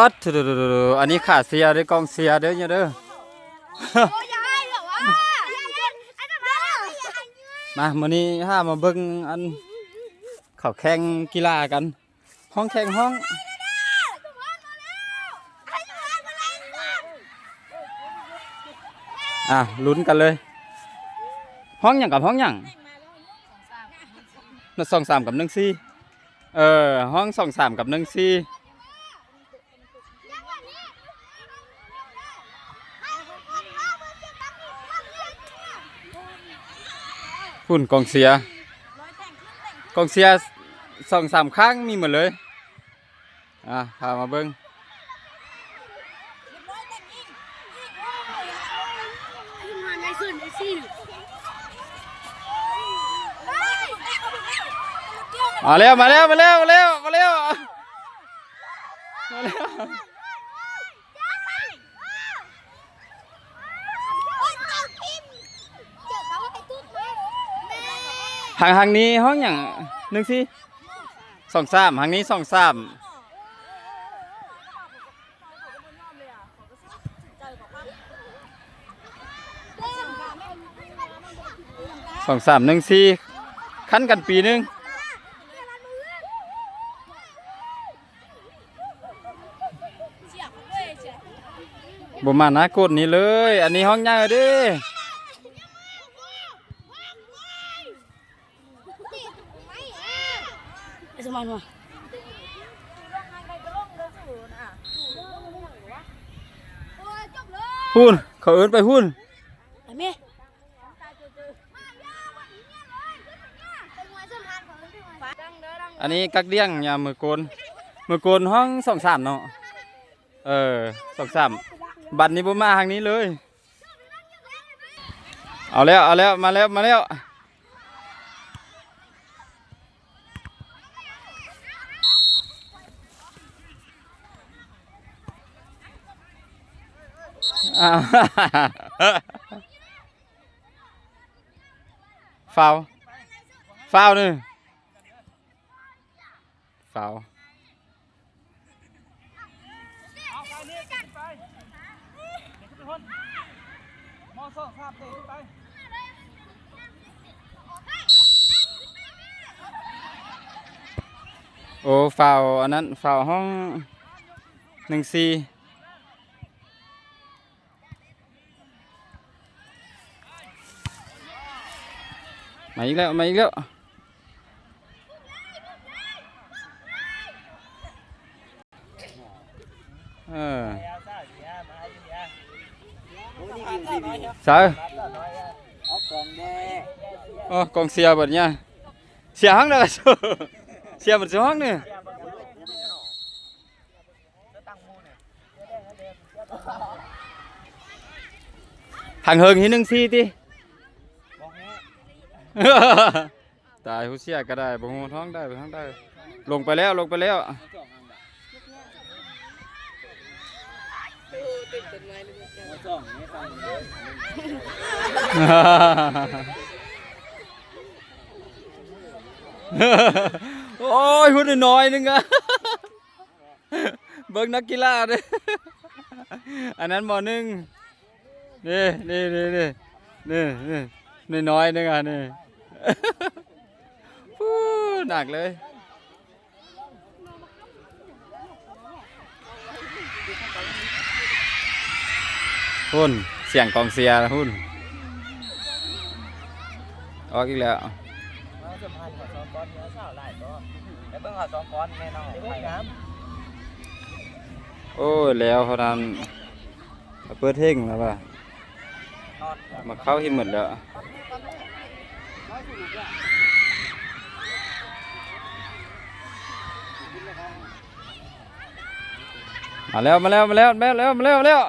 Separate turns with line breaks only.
อดอันนี้ขาเสียเด้อกองเสียเด้อเนี่ยเด้อ
โอ้ยอะไอ้กระเพาะ
มามื้อนี้ห้ามาเบิ่งอันเขาแข่งกีฬากัน ห้องแข่งห้อง อะลุ้นกันเลย ห้องหยังกับห้องหยังน่ะสองสามกับหนึ่งสี่เออ ห้องสองสามกับหนึ่งสี่ หุ่นกองเสีย กองเสียสองสามข้างมีหมดเลย อะพามาเบิ้งมาแล้วมาแล้วมาแล้วมาแล้วมาแล้วมาแล้ว หางหางนี้ห้องอย่างหนึ่งสี่สองสามหางนี้สองสามสองสามหนึ่งสี่ขั้นกันปีหนึงบ่มานะกดนี้เลย อันนี้ห้องใหญ่เด้
ไอ้ สมานวะ
หุ่นเขาเอิ้นไปหุ่น
ไอ้เม่
อันนี้กักเดี้ยงยามมือโกนมือโกนห้องสองสามเนาะเออสองสามบัตรนี้บ่มาทางนี้เลย เอาแล้ว เอาแล้ว มาแล้ว มาแล้ว ฟาวฟาวนี่ฟาว
มอสองครับเตะไป
โอ้ฟาวอันนั้นฟาวห้องหนึ่งสี่ มาอีกแล้วมาอีกแล้วเออใช่
เอากล่องแดง
โอ้กองเสียแบบเนี้ยเสียห้องเลยเสียหมดเสียห้องเนี่ยทางเฮิงที่หนึ่งซีติ
บอกให้
ตายหูเสียก็ได้บ่ฮู้ท้องได้บ่ท้องได้ ลงไปแล้วลงไปแล้วโอ้ยหุ่นน้อยนึงอะเบิ่งนักกีฬาเด้อันนั้นบ่หนึ่งนี่นี่นี่นี่นี่ น้อยๆนึงอะนี่หนักเลยหุ่นเสียงกองเสียหุ่นออกอีกแล้ว
สมพันธ์กับสองก้อนเนื้อสาวหลายก็แล้วเบิ่งเขาสองก้อนแม่น้องไปน้
โอ้ยแล้วเขาทำเปิดเท่งแล้วป่ะ มาเข้าที่หมดแล้วมาแล้วมาแล้วมาแล้วมาแล้วมาแล้วมาแล้ว